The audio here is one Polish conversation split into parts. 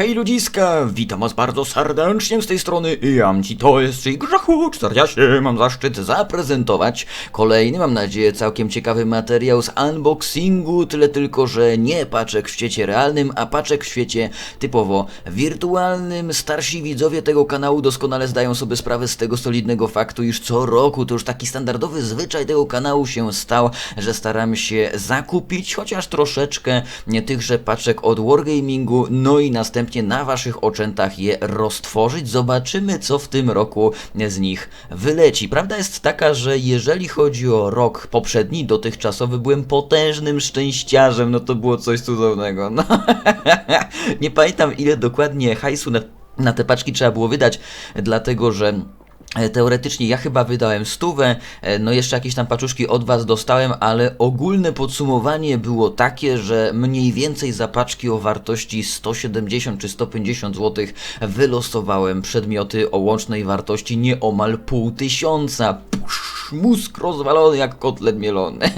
Hej ludziska, witam was bardzo serdecznie z tej strony Jamci, to jest czyli Grzachu 40. Mam zaszczyt zaprezentować kolejny, mam nadzieję, całkiem ciekawy materiał z unboxingu, tyle tylko, że nie paczek w świecie realnym, a paczek w świecie typowo wirtualnym. Starsi widzowie tego kanału doskonale zdają sobie sprawę z tego solidnego faktu, iż co roku to już taki standardowy zwyczaj tego kanału się stał, że staram się zakupić chociaż troszeczkę tychże paczek od Wargamingu, no i następnie na waszych oczętach je roztworzyć. Zobaczymy, co w tym roku z nich wyleci. Prawda jest taka, że jeżeli chodzi o rok poprzedni, dotychczasowy, byłem potężnym szczęściarzem, no to było coś cudownego. No. Nie pamiętam ile dokładnie hajsu na, na te paczki trzeba było wydać, dlatego że Teoretycznie ja chyba wydałem stówę, e, no jeszcze jakieś tam paczuszki od Was dostałem, ale ogólne podsumowanie było takie, że mniej więcej za paczki o wartości 170 czy 150 zł wylosowałem przedmioty o łącznej wartości nieomal pół tysiąca. Pusz, mózg rozwalony jak kotlet mielony.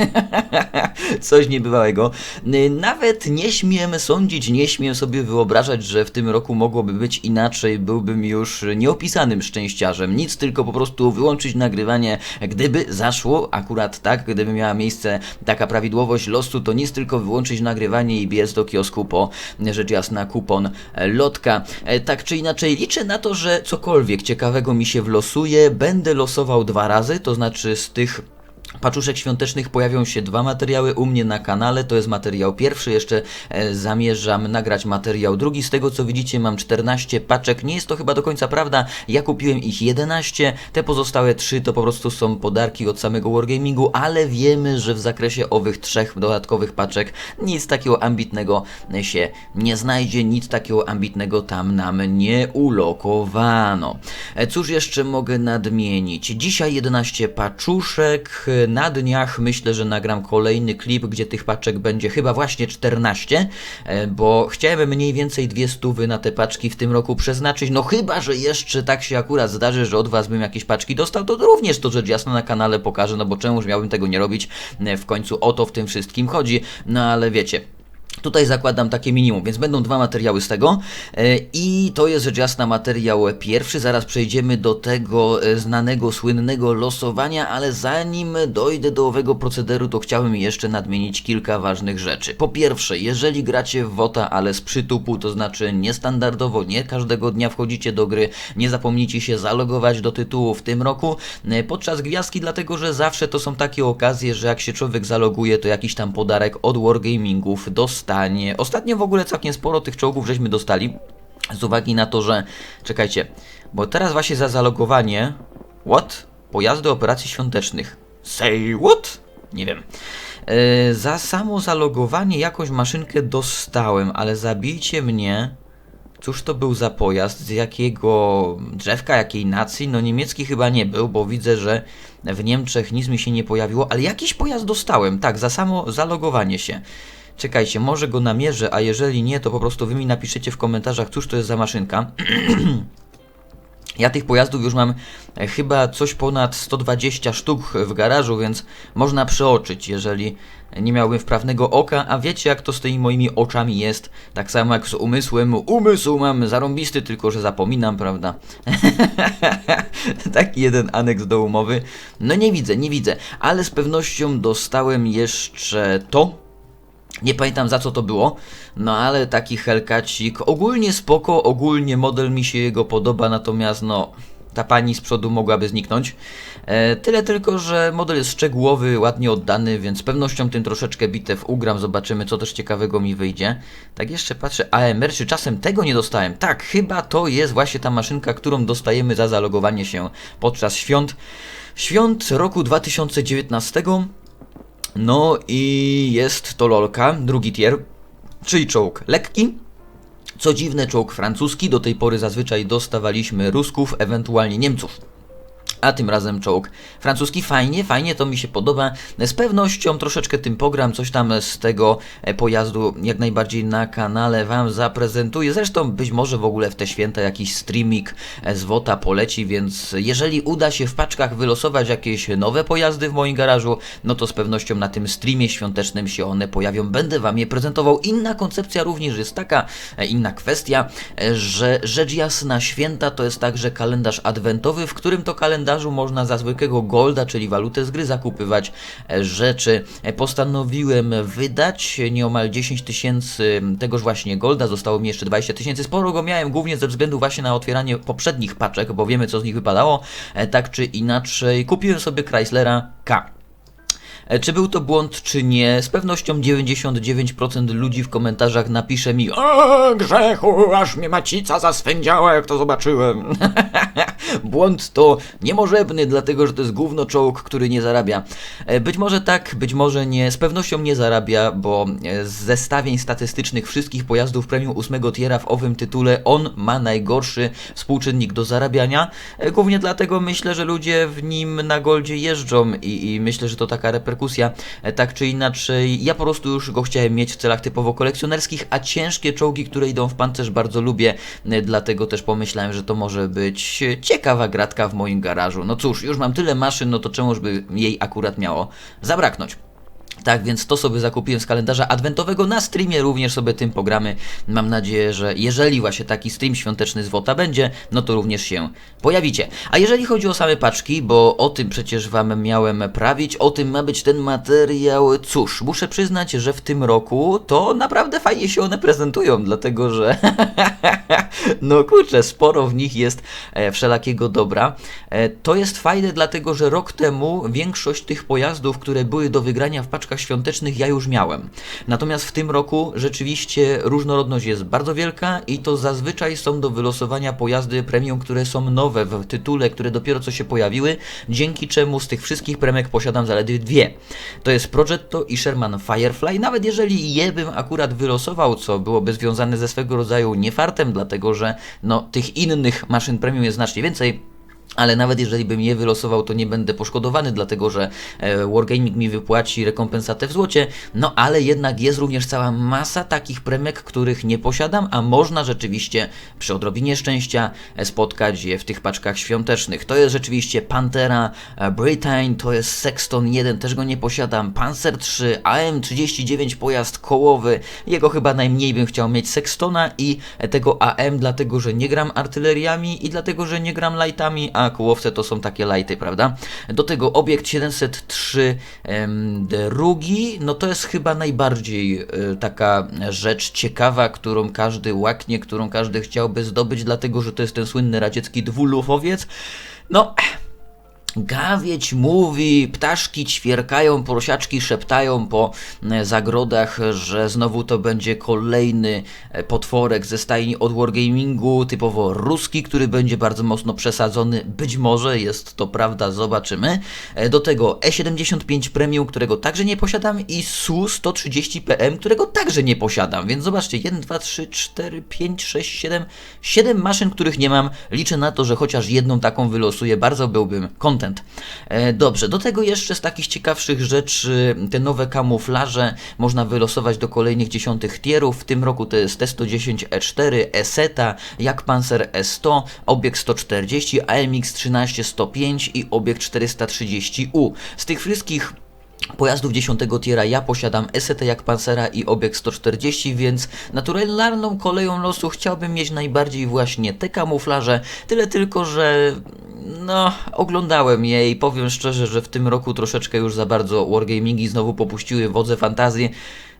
Coś niebywałego. E, Nawet nie śmiem sądzić, nie śmiem sobie wyobrażać, że w tym roku mogłoby być inaczej. Byłbym już nieopisanym szczęściarzem. Nic tylko po prostu wyłączyć nagrywanie, gdyby zaszło akurat tak, gdyby miała miejsce taka prawidłowość losu, to nic tylko wyłączyć nagrywanie i biec do kiosku po rzecz jasna kupon e, lotka. E, Tak czy inaczej liczę na to, że cokolwiek ciekawego mi się wlosuje, będę losował dwa razy, to znaczy z tych Paczuszek świątecznych pojawią się dwa materiały u mnie na kanale. To jest materiał pierwszy, jeszcze e, zamierzam nagrać materiał drugi. Z tego co widzicie, mam 14 paczek. Nie jest to chyba do końca prawda. Ja kupiłem ich 11. Te pozostałe 3 to po prostu są podarki od samego Wargamingu, ale wiemy, że w zakresie owych trzech dodatkowych paczek nic takiego ambitnego się nie znajdzie. Nic takiego ambitnego tam nam nie ulokowano. E, Cóż jeszcze mogę nadmienić? Dzisiaj 11 paczuszek. Na dniach myślę, że nagram kolejny klip, gdzie tych paczek będzie chyba właśnie 14, e, bo chciałem mniej więcej dwie stówy na te paczki w tym roku przeznaczyć. No chyba, że jeszcze tak się akurat zdarzy, że od Was bym jakieś paczki dostał, to również to rzecz jasna na kanale pokażę, no bo czemuż miałbym tego nie robić? E, W końcu o to w tym wszystkim chodzi. No ale wiecie. Tutaj zakładam takie minimum, więc będą dwa materiały z tego e, i to jest rzecz jasna materiał pierwszy, zaraz przejdziemy do tego e, znanego, słynnego losowania, ale zanim dojdę do owego procederu, to chciałbym jeszcze nadmienić kilka ważnych rzeczy. Po pierwsze, jeżeli gracie w WOTA, ale z przytupu, to znaczy niestandardowo, nie każdego dnia wchodzicie do gry, nie zapomnijcie się zalogować do tytułu w tym roku e, podczas gwiazdki, dlatego że zawsze to są takie okazje, że jak się człowiek zaloguje, to jakiś tam podarek od Wargamingów dostanie. Ostatnio w ogóle całkiem sporo tych czołgów żeśmy dostali, z uwagi na to, że... Czekajcie, bo teraz właśnie za zalogowanie... What? Pojazdy operacji świątecznych. Say what? Nie wiem. E, za samo zalogowanie jakąś maszynkę dostałem, ale zabijcie mnie... Cóż to był za pojazd? Z jakiego drzewka, jakiej nacji? No niemiecki chyba nie był, bo widzę, że w Niemczech nic mi się nie pojawiło, ale jakiś pojazd dostałem, tak, za samo zalogowanie się. Czekajcie, może go namierzę, a jeżeli nie, to po prostu wy mi napiszecie w komentarzach, cóż to jest za maszynka. Ja tych pojazdów już mam e, chyba coś ponad 120 sztuk w garażu, więc można przeoczyć, jeżeli nie miałbym wprawnego oka, a wiecie jak to z tymi moimi oczami jest, tak samo jak z umysłem. Umysł mam zarąbisty, tylko że zapominam, prawda? Taki jeden aneks do umowy. No nie widzę, nie widzę, ale z pewnością dostałem jeszcze to, nie pamiętam za co to było, no ale taki Hellcatik ogólnie spoko, ogólnie model mi się jego podoba, natomiast no ta pani z przodu mogłaby zniknąć. E, tyle tylko, że model jest szczegółowy, ładnie oddany, więc z pewnością tym troszeczkę bitew ugram, zobaczymy co też ciekawego mi wyjdzie. Tak jeszcze patrzę, AMR, czy czasem tego nie dostałem? Tak, chyba to jest właśnie ta maszynka, którą dostajemy za zalogowanie się podczas świąt. Świąt roku 2019. No i jest to lolka, drugi tier, czyli czołg lekki. Co dziwne, czołg francuski, do tej pory zazwyczaj dostawaliśmy Rusków, ewentualnie Niemców. A tym razem czołg francuski. Fajnie, fajnie, to mi się podoba. Z pewnością troszeczkę tym pogram, coś tam z tego e, pojazdu jak najbardziej na kanale Wam zaprezentuję. Zresztą być może w ogóle w te święta jakiś streaming e, z WOTA poleci, więc jeżeli uda się w paczkach wylosować jakieś nowe pojazdy w moim garażu, no to z pewnością na tym streamie świątecznym się one pojawią. Będę Wam je prezentował. Inna koncepcja również jest taka, e, inna kwestia, że rzecz jasna święta to jest także kalendarz adwentowy, w którym to kalendarz można za zwykłego golda, czyli walutę z gry zakupywać e, rzeczy. E, postanowiłem wydać nieomal 10 tysięcy tegoż właśnie golda, zostało mi jeszcze 20 tysięcy. Sporo go miałem, głównie ze względu właśnie na otwieranie poprzednich paczek, bo wiemy co z nich wypadało. E, tak czy inaczej, kupiłem sobie Chryslera K. E, czy był to błąd, czy nie? Z pewnością 99% ludzi w komentarzach napisze mi O grzechu, aż mnie macica zaswędziała, jak to zobaczyłem. błąd to niemożebny, dlatego że to jest gówno czołg, który nie zarabia. E, być może tak, być może nie. Z pewnością nie zarabia, bo e, z zestawień statystycznych wszystkich pojazdów premium 8 tiera w owym tytule on ma najgorszy współczynnik do zarabiania. Głównie dlatego myślę, że ludzie w nim na goldzie jeżdżą i, i myślę, że to taka reperkusja reperkusja, e, tak czy inaczej. Ja po prostu już go chciałem mieć w celach typowo kolekcjonerskich, a ciężkie czołgi, które idą w pancerz bardzo lubię, e, dlatego też pomyślałem, że to może być ciekawa gratka w moim garażu. No cóż, już mam tyle maszyn, no to czemuż by jej akurat miało zabraknąć. Tak, więc to sobie zakupiłem z kalendarza adwentowego. Na streamie również sobie tym pogramy. Mam nadzieję, że jeżeli właśnie taki stream świąteczny z WOTA będzie, no to również się pojawicie. A jeżeli chodzi o same paczki, bo o tym przecież Wam miałem prawić, o tym ma być ten materiał. Cóż, muszę przyznać, że w tym roku to naprawdę fajnie się one prezentują, dlatego że no kurczę, sporo w nich jest e, wszelakiego dobra. E, to jest fajne, dlatego że rok temu większość tych pojazdów, które były do wygrania w paczkach świątecznych ja już miałem. Natomiast w tym roku rzeczywiście różnorodność jest bardzo wielka i to zazwyczaj są do wylosowania pojazdy premium, które są nowe w tytule, które dopiero co się pojawiły, dzięki czemu z tych wszystkich premek posiadam zaledwie dwie. To jest Progetto i Sherman Firefly. Nawet jeżeli je bym akurat wylosował, co byłoby związane ze swego rodzaju niefartem, dlatego że no, tych innych maszyn premium jest znacznie więcej, ale nawet jeżeli bym je wylosował, to nie będę poszkodowany, dlatego że e, Wargaming mi wypłaci rekompensatę w złocie. No ale jednak jest również cała masa takich premek, których nie posiadam, a można rzeczywiście przy odrobinie szczęścia e, spotkać je w tych paczkach świątecznych. To jest rzeczywiście Pantera, e, Britain, to jest Sexton 1, też go nie posiadam, Panzer 3, AM39 pojazd kołowy, jego chyba najmniej bym chciał mieć Sextona i tego AM, dlatego że nie gram artyleriami i dlatego że nie gram lightami, a kołowce to są takie lighty, prawda? Do tego obiekt 703 em, drugi, no to jest chyba najbardziej e, taka rzecz ciekawa, którą każdy łaknie, którą każdy chciałby zdobyć, dlatego że to jest ten słynny radziecki dwulufowiec. No, Gawieć mówi, ptaszki ćwierkają, prosiaczki szeptają po e, zagrodach, że znowu to będzie kolejny e, potworek ze stajni od Wargamingu, typowo ruski, który będzie bardzo mocno przesadzony. Być może jest to prawda, zobaczymy. E, do tego E75 Premium, którego także nie posiadam i SU-130 PM, którego także nie posiadam. Więc zobaczcie, 1, 2, 3, 4, 5, 6, 7, 7 maszyn, których nie mam. Liczę na to, że chociaż jedną taką wylosuję. Bardzo byłbym kontent content. E, dobrze, do tego jeszcze z takich ciekawszych rzeczy te nowe kamuflaże można wylosować do kolejnych dziesiątych tierów. W tym roku to jest T110 E4, ESETA, jak Panzer E100, obiekt 140, AMX 13 105 i obiekt 430U. Z tych wszystkich Pojazdów 10 tiera ja posiadam Esetę jak Pancera i obieg 140, więc naturalną koleją losu chciałbym mieć najbardziej właśnie te kamuflaże, tyle tylko, że no, oglądałem je i powiem szczerze, że w tym roku troszeczkę już za bardzo Wargamingi znowu popuściły wodze fantazji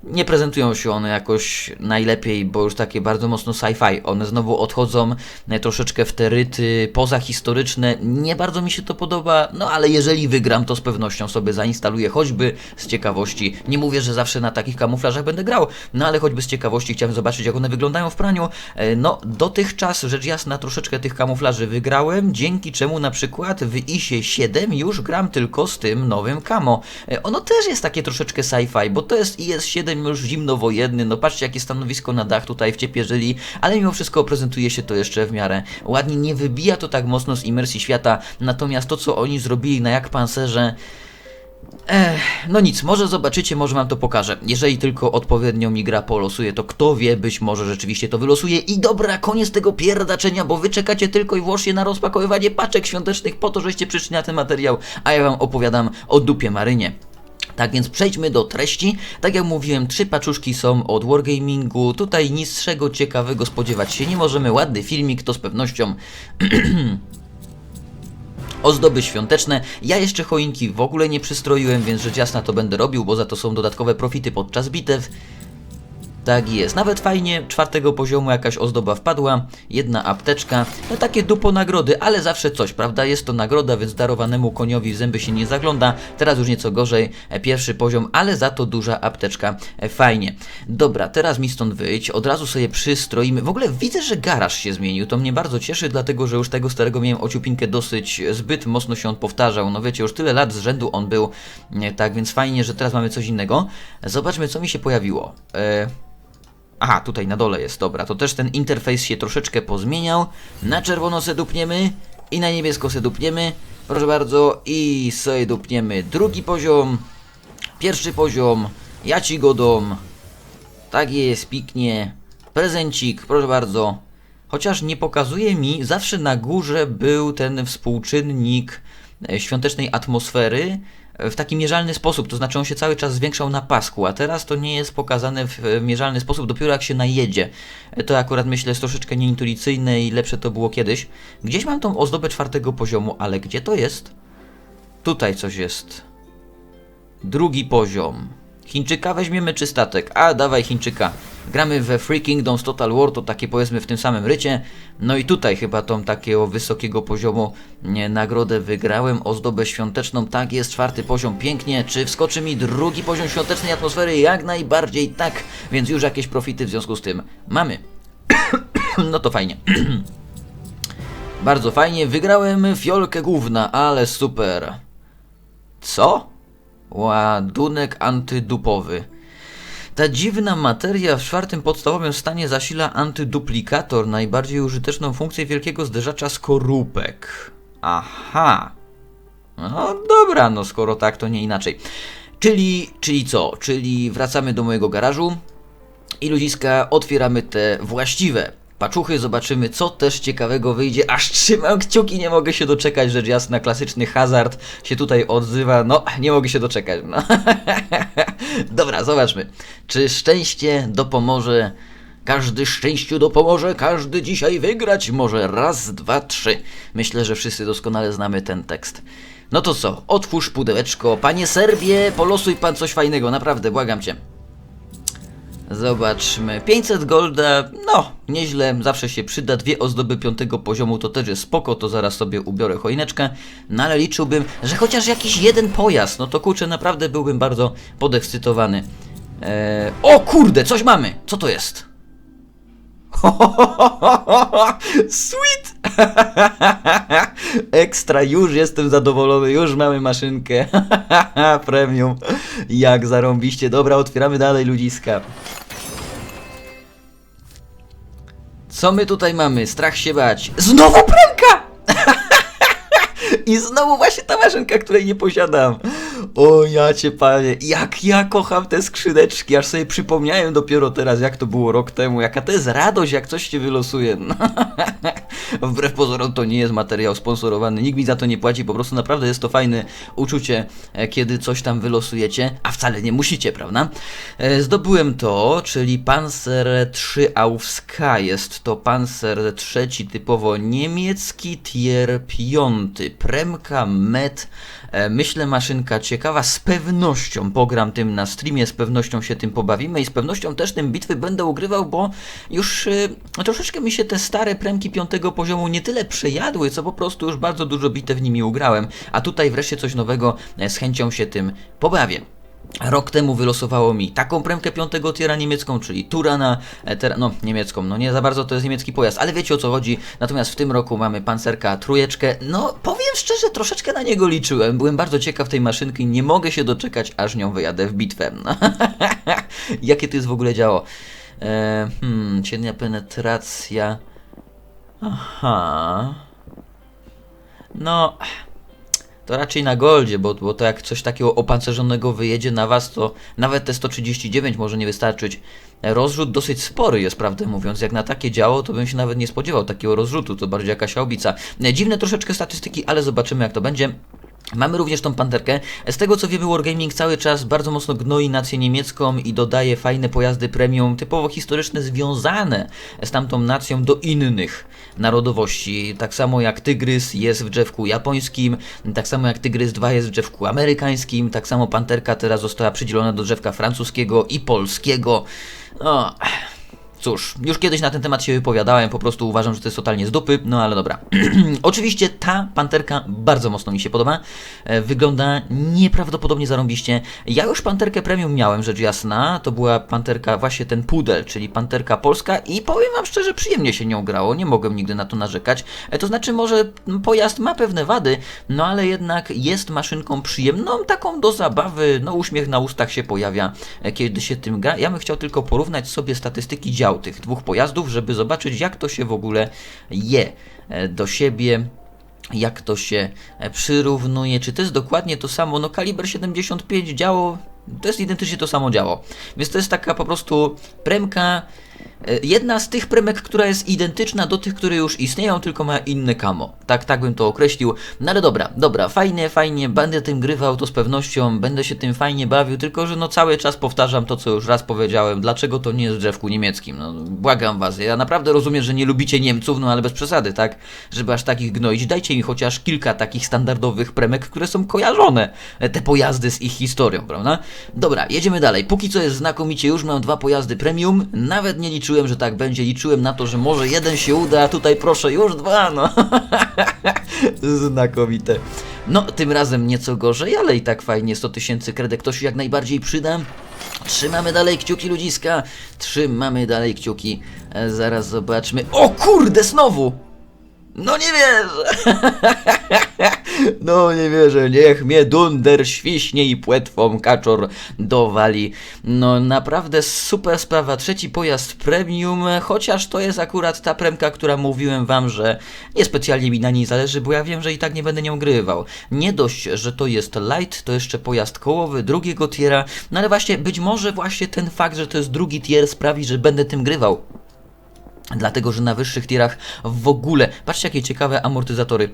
nie prezentują się one jakoś najlepiej, bo już takie bardzo mocno sci-fi. One znowu odchodzą e, troszeczkę w te ryty pozahistoryczne. Nie bardzo mi się to podoba, no ale jeżeli wygram, to z pewnością sobie zainstaluję, choćby z ciekawości. Nie mówię, że zawsze na takich kamuflażach będę grał, no ale choćby z ciekawości chciałem zobaczyć, jak one wyglądają w praniu. E, no, dotychczas, rzecz jasna, troszeczkę tych kamuflaży wygrałem, dzięki czemu na przykład w ISie 7 już gram tylko z tym nowym kamo. E, ono też jest takie troszeczkę sci-fi, bo to jest IS-7 system już zimnowojenny, no patrzcie jakie stanowisko na dach tutaj wciepierzyli, ale mimo wszystko prezentuje się to jeszcze w miarę ładnie, nie wybija to tak mocno z imersji świata, natomiast to co oni zrobili na jak pancerze, Ech, no nic, może zobaczycie, może wam to pokażę. Jeżeli tylko odpowiednio mi gra polosuje, to kto wie, być może rzeczywiście to wylosuje. I dobra, koniec tego pierdaczenia, bo wy czekacie tylko i wyłącznie na rozpakowywanie paczek świątecznych po to, żeście przyszli na ten materiał, a ja wam opowiadam o dupie Marynie. Tak więc przejdźmy do treści. Tak jak mówiłem, trzy paczuszki są od Wargamingu. Tutaj niczego ciekawego spodziewać się nie możemy. Ładny filmik, to z pewnością ozdoby świąteczne. Ja jeszcze choinki w ogóle nie przystroiłem, więc rzecz jasna to będę robił, bo za to są dodatkowe profity podczas bitew. Tak jest, nawet fajnie, czwartego poziomu jakaś ozdoba wpadła, jedna apteczka, no takie dupo nagrody, ale zawsze coś, prawda? Jest to nagroda, więc darowanemu koniowi w zęby się nie zagląda, teraz już nieco gorzej, e, pierwszy poziom, ale za to duża apteczka, e, fajnie. Dobra, teraz mi stąd wyjść, od razu sobie przystroimy, w ogóle widzę, że garaż się zmienił, to mnie bardzo cieszy, dlatego, że już tego starego miałem ociupinkę dosyć, zbyt mocno się on powtarzał, no wiecie, już tyle lat z rzędu on był, nie, tak więc fajnie, że teraz mamy coś innego. Zobaczmy, co mi się pojawiło. E... Aha, tutaj na dole jest, dobra, to też ten interfejs się troszeczkę pozmieniał. Na czerwono se dupniemy i na niebiesko se dupniemy. Proszę bardzo, i sobie dupniemy drugi poziom, pierwszy poziom, ja ci go dom. Tak jest, piknie. Prezencik, proszę bardzo. Chociaż nie pokazuje mi, zawsze na górze był ten współczynnik e, świątecznej atmosfery w taki mierzalny sposób, to znaczy on się cały czas zwiększał na pasku, a teraz to nie jest pokazane w e, mierzalny sposób, dopiero jak się najedzie. E, To akurat myślę jest troszeczkę nieintuicyjne i lepsze to było kiedyś. Gdzieś mam tą ozdobę czwartego poziomu, ale gdzie to jest? Tutaj coś jest. Drugi poziom. Chińczyka weźmiemy czy statek? A, dawaj Chińczyka. Gramy we Free Kingdoms Total War, to takie powiedzmy w tym samym rycie. No i tutaj chyba tą takiego wysokiego poziomu nie, nagrodę wygrałem. Ozdobę świąteczną, tak jest, czwarty poziom, pięknie. Czy wskoczy mi drugi poziom świątecznej atmosfery? Jak najbardziej tak, więc już jakieś profity w związku z tym mamy. no to fajnie. Bardzo fajnie, wygrałem fiolkę główna, ale super. Co? Ładunek antydupowy. Ta dziwna materia w czwartym podstawowym stanie zasila antyduplikator, najbardziej użyteczną funkcję wielkiego zderzacza skorupek. Aha. No dobra, no skoro tak, to nie inaczej. Czyli, czyli co? Czyli wracamy do mojego garażu i ludziska otwieramy te właściwe paczuchy, zobaczymy co też ciekawego wyjdzie. Aż trzymam kciuki, nie mogę się doczekać, rzecz jasna, klasyczny hazard się tutaj odzywa. No, nie mogę się doczekać. No. Dobra, zobaczmy. Czy szczęście dopomoże? Każdy szczęściu dopomoże, każdy dzisiaj wygrać może. Raz, dwa, trzy. Myślę, że wszyscy doskonale znamy ten tekst. No to co, otwórz pudełeczko. Panie Serbie, polosuj pan coś fajnego, naprawdę, błagam cię. Zobaczmy. 500 golda, no, nieźle, zawsze się przyda. Dwie ozdoby piątego poziomu to też jest spoko, to zaraz sobie ubiorę choineczkę. No ale liczyłbym, że chociaż jakiś jeden pojazd, no to kurczę, naprawdę byłbym bardzo podekscytowany. Eee, o kurde, coś mamy! Co to jest? Sweet! Ekstra, już jestem zadowolony, już mamy maszynkę. Premium. Jak zarąbiście. Dobra, otwieramy dalej ludziska. Co my tutaj mamy? Strach się bać. Znowu premka! I znowu właśnie ta maszynka, której nie posiadam. O ja cię panie, jak ja kocham te skrzyneczki, aż sobie przypomniałem dopiero teraz, jak to było rok temu, jaka to jest radość, jak coś się wylosuje. Wbrew pozorom to nie jest materiał sponsorowany, nikt mi za to nie płaci, po prostu naprawdę jest to fajne uczucie, e, kiedy coś tam wylosujecie, a wcale nie musicie, prawda? E, Zdobyłem to, czyli Panzer III Aufska, jest to Panzer III typowo niemiecki, tier 5, premka, met, E, Myślę, maszynka ciekawa, z pewnością pogram tym na streamie, z pewnością się tym pobawimy i z pewnością też tym bitwy będę ugrywał, bo już e, troszeczkę mi się te stare premki piątego poziomu nie tyle przejadły, co po prostu już bardzo dużo bitew nimi ugrałem, a tutaj wreszcie coś nowego, e, z chęcią się tym pobawię. Rok temu wylosowało mi taką premkę piątego tiera niemiecką, czyli Turana, e, tera, no niemiecką, no nie za bardzo to jest niemiecki pojazd, ale wiecie o co chodzi. Natomiast w tym roku mamy pancerka trójeczkę. No powiem szczerze, troszeczkę na niego liczyłem. Byłem bardzo ciekaw tej maszynki, nie mogę się doczekać, aż nią wyjadę w bitwę. Jakie to jest w ogóle działo? E, hmm, cienia penetracja. Aha. No, to raczej na goldzie, bo, bo to jak coś takiego opancerzonego wyjedzie na was, to nawet te 139 może nie wystarczyć. Rozrzut dosyć spory jest, prawdę mówiąc. Jak na takie działo, to bym się nawet nie spodziewał takiego rozrzutu, to bardziej jakaś obica. Dziwne troszeczkę statystyki, ale zobaczymy jak to będzie. Mamy również tą panterkę. Z tego co wiemy, Wargaming cały czas bardzo mocno gnoi nację niemiecką i dodaje fajne pojazdy premium, typowo historyczne, związane z tamtą nacją do innych narodowości. Tak samo jak Tygrys jest w drzewku japońskim, tak samo jak Tygrys 2 jest w drzewku amerykańskim, tak samo panterka teraz została przydzielona do drzewka francuskiego i polskiego. No. Cóż, już kiedyś na ten temat się wypowiadałem, po prostu uważam, że to jest totalnie z dupy, no ale dobra. Oczywiście ta panterka bardzo mocno mi się podoba, e, wygląda nieprawdopodobnie zarąbiście. Ja już panterkę premium miałem, rzecz jasna, to była panterka, właśnie ten pudel, czyli panterka polska i powiem wam szczerze, przyjemnie się nią grało, nie mogłem nigdy na to narzekać. E, To znaczy może pojazd ma pewne wady, no ale jednak jest maszynką przyjemną, taką do zabawy, no uśmiech na ustach się pojawia, e, kiedy się tym gra. Ja bym chciał tylko porównać sobie statystyki tych dwóch pojazdów, żeby zobaczyć jak to się w ogóle je e, do siebie jak to się e, przyrównuje, czy to jest dokładnie to samo, no kaliber 75 działo, to jest identycznie to samo działo, więc to jest taka po prostu premka, jedna z tych premek, która jest identyczna do tych, które już istnieją, tylko ma inne kamo, tak, tak bym to określił, no ale dobra, dobra, fajnie, fajnie, będę tym grywał, to z pewnością, będę się tym fajnie bawił, tylko że no cały czas powtarzam to, co już raz powiedziałem, dlaczego to nie jest w drzewku niemieckim, no błagam was, ja naprawdę rozumiem, że nie lubicie Niemców, no ale bez przesady, tak, żeby aż takich gnoić, dajcie mi chociaż kilka takich standardowych premek, które są kojarzone, e, te pojazdy z ich historią, prawda? Dobra, jedziemy dalej, póki co jest znakomicie, już mam dwa pojazdy premium, nawet nie liczyłem, że tak będzie, liczyłem na to, że może jeden się uda, a tutaj proszę, już dwa, no. Znakomite. No, tym razem nieco gorzej, ale i tak fajnie, 100 tysięcy kredek to się jak najbardziej przyda. Trzymamy dalej kciuki ludziska, trzymamy dalej kciuki. E, zaraz zobaczmy. O kurde, znowu! No nie wierzę! No nie wierzę, niech mnie dunder świśnie i płetwą kaczor dowali. No naprawdę super sprawa, trzeci pojazd premium, chociaż to jest akurat ta premka, która mówiłem wam, że niespecjalnie mi na niej zależy, bo ja wiem, że i tak nie będę nią grywał. Nie dość, że to jest light, to jeszcze pojazd kołowy drugiego tiera, no ale właśnie być może właśnie ten fakt, że to jest drugi tier sprawi, że będę tym grywał. Dlatego, że na wyższych tierach w ogóle, patrzcie jakie ciekawe amortyzatory,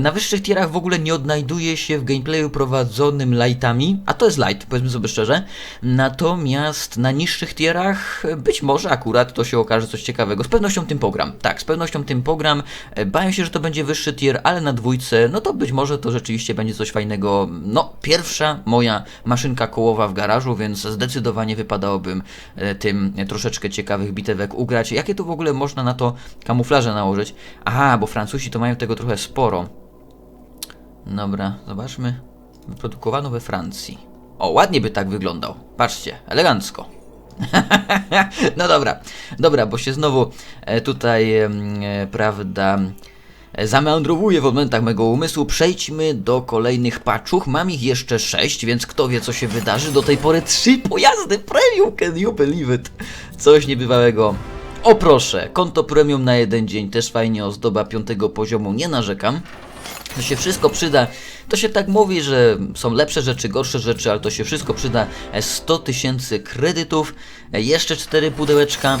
na wyższych tierach w ogóle nie odnajduje się w gameplayu prowadzonym lightami, a to jest light, powiedzmy sobie szczerze, natomiast na niższych tierach być może akurat to się okaże coś ciekawego, z pewnością tym pogram, tak, z pewnością tym pogram, bawię się, że to będzie wyższy tier, ale na dwójce, no to być może to rzeczywiście będzie coś fajnego, no, pierwsza moja maszynka kołowa w garażu, więc zdecydowanie wypadałoby e, tym troszeczkę ciekawych bitewek ugrać, jakie tu w ogóle można na to kamuflaże nałożyć. Aha, bo Francuzi to mają tego trochę sporo. Dobra, zobaczmy. Wyprodukowano we Francji. O, ładnie by tak wyglądał. Patrzcie, elegancko. no dobra, dobra, bo się znowu e, tutaj, e, prawda, e, zameandrowuję w momentach mego umysłu. Przejdźmy do kolejnych patchów. Mam ich jeszcze sześć, więc kto wie, co się wydarzy. Do tej pory trzy pojazdy premium, can you believe it? Coś niebywałego. O proszę, konto premium na jeden dzień, też fajnie ozdoba piątego poziomu, nie narzekam. To się wszystko przyda. To się tak mówi, że są lepsze rzeczy, gorsze rzeczy, ale to się wszystko przyda. E, 100 tysięcy kredytów, e, jeszcze 4 pudełeczka.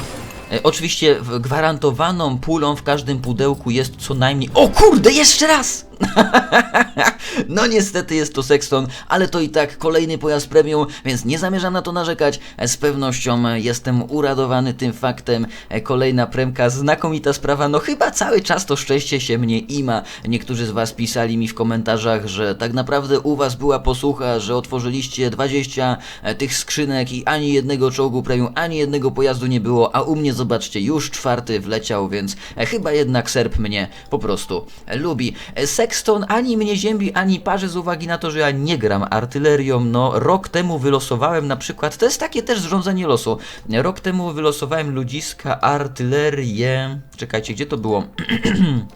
E, Oczywiście gwarantowaną pulą w każdym pudełku jest co najmniej. O kurde, jeszcze raz! No niestety jest to Sexton, ale to i tak kolejny pojazd premium, więc nie zamierzam na to narzekać. Z pewnością jestem uradowany tym faktem. Kolejna premka, znakomita sprawa. No chyba cały czas to szczęście się mnie ima. Niektórzy z was pisali mi w komentarzach, że tak naprawdę u was była posłucha, że otworzyliście 20 e, tych skrzynek i ani jednego czołgu premium, ani jednego pojazdu nie było, a u mnie zobaczcie, już czwarty wleciał, więc e, chyba jednak serb mnie po prostu e, lubi. E, Sexton ani mnie ziębi, ani parzy z uwagi na to, że ja nie gram artylerią. No, rok temu wylosowałem na przykład, to jest takie też zrządzenie losu. Rok temu wylosowałem ludziska artylerię. Czekajcie, gdzie to było?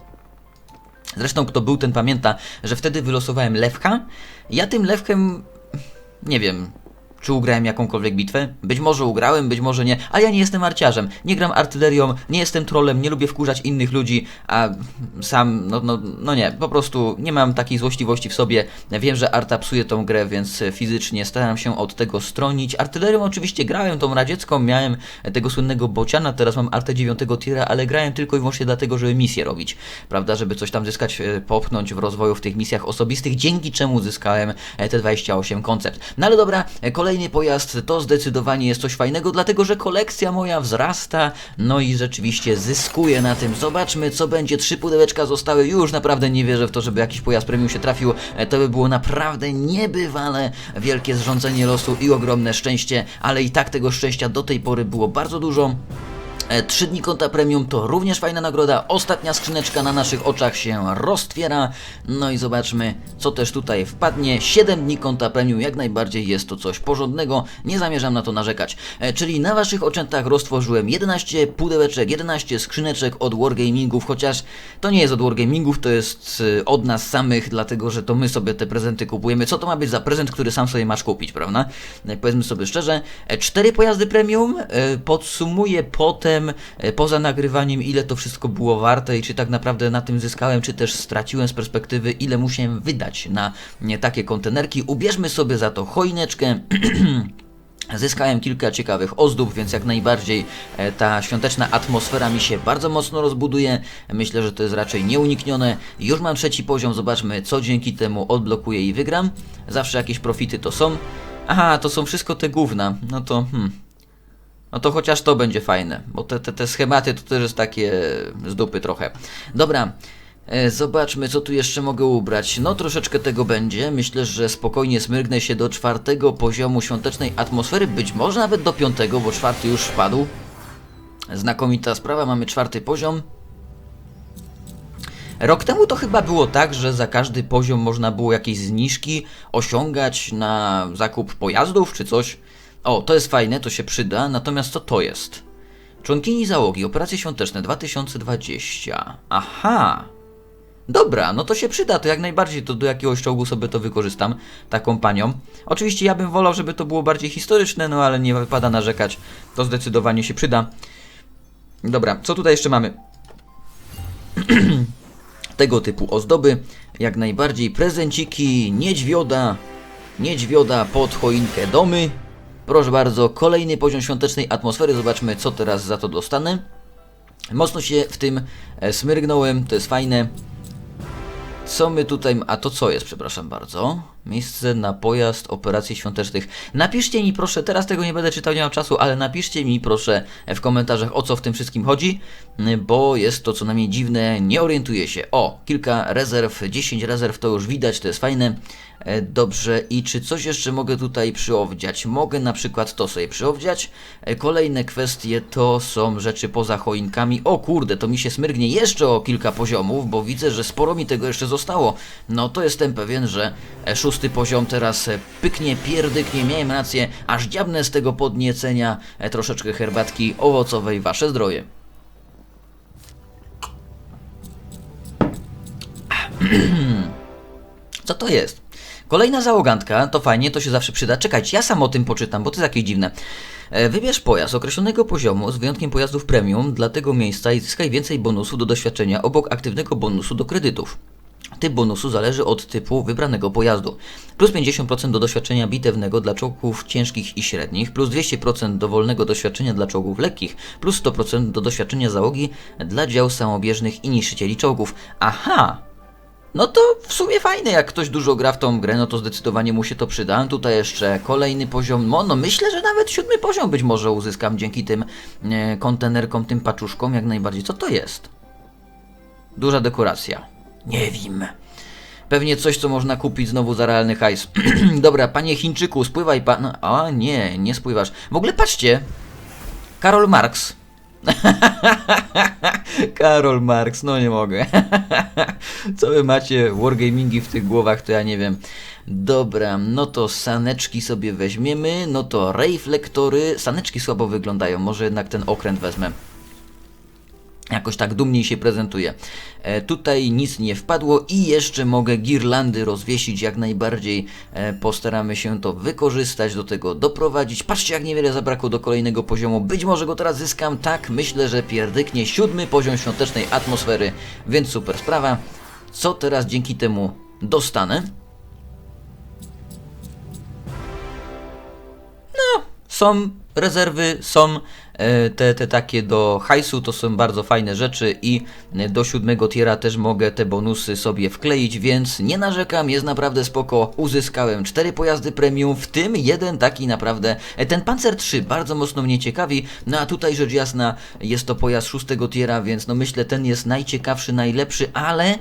Zresztą kto był, ten pamięta, że wtedy wylosowałem lewka. Ja tym lewkiem, nie wiem, czy ugrałem jakąkolwiek bitwę? Być może ugrałem, być może nie, ale ja nie jestem arciarzem, nie gram artylerią, nie jestem trolem, nie lubię wkurzać innych ludzi, a sam, no, no, no nie, po prostu nie mam takiej złośliwości w sobie. Wiem, że arta psuje tą grę, więc fizycznie staram się od tego stronić. Artylerią oczywiście grałem, tą radziecką, miałem tego słynnego bociana, teraz mam artę 9 tiera, ale grałem tylko i wyłącznie dlatego, żeby misję robić, prawda, żeby coś tam zyskać, e, popchnąć w rozwoju w tych misjach osobistych, dzięki czemu zyskałem e, te 28 koncept. No ale dobra, e, kolejny pojazd to zdecydowanie jest coś fajnego, dlatego że kolekcja moja wzrasta, no i rzeczywiście zyskuję na tym. Zobaczmy, co będzie. Trzy pudełeczka zostały, już naprawdę nie wierzę w to, żeby jakiś pojazd premium się trafił. E, To by było naprawdę niebywale wielkie zrządzenie losu i ogromne szczęście, ale i tak tego szczęścia do tej pory było bardzo dużo. E, Trzy dni konta premium to również fajna nagroda. Ostatnia skrzyneczka na naszych oczach się roztwiera. No i zobaczmy, co też tutaj wpadnie. 7 dni konta premium, jak najbardziej jest to coś porządnego. Nie zamierzam na to narzekać. E, Czyli na waszych oczętach roztworzyłem 11 pudełeczek, 11 skrzyneczek od Wargamingów, chociaż to nie jest od Wargamingów, to jest e, od nas samych, dlatego że to my sobie te prezenty kupujemy. Co to ma być za prezent, który sam sobie masz kupić, prawda? Powiedzmy sobie szczerze. Cztery pojazdy premium. Podsumuję potem, e, poza nagrywaniem, ile to wszystko było warte i czy tak naprawdę na tym zyskałem, czy też straciłem z perspektywy, ile musiałem wydać na nie, takie kontenerki. Ubierzmy sobie za to choineczkę. Zyskałem kilka ciekawych ozdób, więc jak najbardziej e, ta świąteczna atmosfera mi się bardzo mocno rozbuduje. Myślę, że to jest raczej nieuniknione. Już mam trzeci poziom, zobaczmy co dzięki temu odblokuję i wygram. Zawsze jakieś profity to są. Aha, to są wszystko te gówna. No to hmm. No to chociaż to będzie fajne, bo te, te, te schematy to też jest takie z dupy trochę. Dobra, e, zobaczmy co tu jeszcze mogę ubrać. No troszeczkę tego będzie. Myślę, że spokojnie smyrgnę się do czwartego poziomu świątecznej atmosfery, być może nawet do piątego, bo czwarty już wpadł. Znakomita sprawa, mamy czwarty poziom. Rok temu to chyba było tak, że za każdy poziom można było jakieś zniżki osiągać na zakup pojazdów czy coś. O, to jest fajne, to się przyda, natomiast co to jest? Członkini załogi, operacje świąteczne 2020. Aha! Dobra, no to się przyda, to jak najbardziej to do jakiegoś czołgu sobie to wykorzystam, taką panią. Oczywiście ja bym wolał, żeby to było bardziej historyczne, no ale nie wypada narzekać, to zdecydowanie się przyda. Dobra, co tutaj jeszcze mamy? tego typu ozdoby, jak najbardziej prezenciki, niedźwioda, niedźwioda pod choinkę domy. Proszę bardzo, kolejny poziom świątecznej atmosfery, zobaczmy co teraz za to dostanę. Mocno się w tym e, smyrgnąłem, to jest fajne. Co my tutaj... A to co jest, przepraszam bardzo? Miejsce na pojazd operacji świątecznych. Napiszcie mi proszę, teraz tego nie będę czytał, nie mam czasu, ale napiszcie mi proszę w komentarzach o co w tym wszystkim chodzi, bo jest to co najmniej dziwne, nie orientuję się. O, kilka rezerw, 10 rezerw to już widać, to jest fajne. E, Dobrze, i czy coś jeszcze mogę tutaj przyowdziać? Mogę na przykład to sobie przyowdziać. E, Kolejne kwestie to są rzeczy poza choinkami. O kurde, to mi się smyrgnie jeszcze o kilka poziomów, bo widzę, że sporo mi tego jeszcze zostało. No to jestem pewien, że e, szósty poziom teraz pyknie, pierdyknie, miałem rację, aż dziabnę z tego podniecenia troszeczkę herbatki owocowej, wasze zdrowie. Co to jest? Kolejna załogantka, to fajnie, to się zawsze przyda. Czekajcie, ja sam o tym poczytam, bo to jest jakieś dziwne. E, Wybierz pojazd określonego poziomu z wyjątkiem pojazdów premium dla tego miejsca i zyskaj więcej bonusu do doświadczenia obok aktywnego bonusu do kredytów. Typ bonusu zależy od typu wybranego pojazdu. Plus 50% do doświadczenia bitewnego dla czołgów ciężkich i średnich, plus 200% dowolnego doświadczenia dla czołgów lekkich, plus 100% do doświadczenia załogi dla dział samobieżnych i niszczycieli czołgów. Aha! No to w sumie fajne, jak ktoś dużo gra w tą grę, no to zdecydowanie mu się to przyda. Tutaj jeszcze kolejny poziom, no, no myślę, że nawet siódmy poziom być może uzyskam dzięki tym e, kontenerkom, tym paczuszkom, jak najbardziej. Co to jest? Duża dekoracja. Nie wiem. Pewnie coś, co można kupić znowu za realny hajs. Dobra, panie Chińczyku, spływaj pan... A nie, nie spływasz. W ogóle patrzcie. Karol Marx Karol Marx, no nie mogę. Co wy macie wargamingi w tych głowach, to ja nie wiem. Dobra, no to saneczki sobie weźmiemy, no to reflektory. Saneczki słabo wyglądają, może jednak ten okręt wezmę. Jakoś tak dumniej się prezentuje. E, tutaj nic nie wpadło i jeszcze mogę girlandy rozwiesić jak najbardziej. E, postaramy się to wykorzystać, do tego doprowadzić. Patrzcie jak niewiele zabrakło do kolejnego poziomu. Być może go teraz zyskam. Tak, myślę, że pierdyknie siódmy poziom świątecznej atmosfery, więc super sprawa. Co teraz dzięki temu dostanę? Są rezerwy, są te, te takie do hajsu, to są bardzo fajne rzeczy i e, do siódmego tiera też mogę te bonusy sobie wkleić, więc nie narzekam, jest naprawdę spoko. Uzyskałem cztery pojazdy premium, w tym jeden taki naprawdę, e, ten Panzer 3 bardzo mocno mnie ciekawi, no a tutaj rzecz jasna jest to pojazd szóstego tiera, więc no myślę ten jest najciekawszy, najlepszy, ale...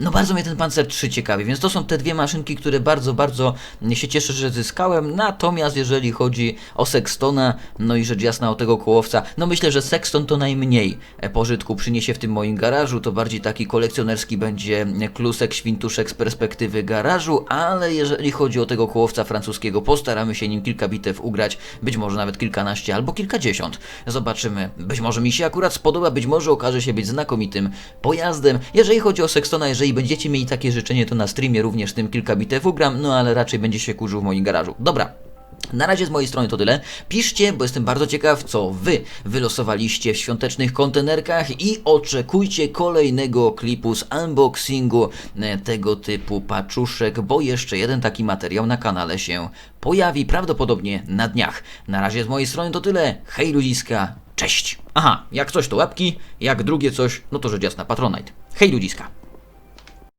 No bardzo mnie ten Panzer 3 ciekawi, więc to są te dwie maszynki, które bardzo, bardzo się cieszę, że zyskałem. Natomiast jeżeli chodzi o Sextona, no i rzecz jasna o tego kołowca, no myślę, że Sexton to najmniej pożytku przyniesie w tym moim garażu. To bardziej taki kolekcjonerski będzie klusek, świntuszek z perspektywy garażu, ale jeżeli chodzi o tego kołowca francuskiego, postaramy się nim kilka bitew ugrać, być może nawet kilkanaście albo kilkadziesiąt. Zobaczymy. Być może mi się akurat spodoba, być może okaże się być znakomitym pojazdem. Jeżeli chodzi o Sextona, jeżeli będziecie mieli takie życzenie, to na streamie również tym kilka bitew ugram, no ale raczej będzie się kurzył w moim garażu. Dobra, na razie z mojej strony to tyle. Piszcie, bo jestem bardzo ciekaw, co wy wylosowaliście w świątecznych kontenerkach i oczekujcie kolejnego klipu z unboxingu e, tego typu paczuszek, bo jeszcze jeden taki materiał na kanale się pojawi prawdopodobnie na dniach. Na razie z mojej strony to tyle. Hej ludziska, cześć! Aha, jak coś to łapki, jak drugie coś, no to rzecz jasna, Patronite. Hej ludziska!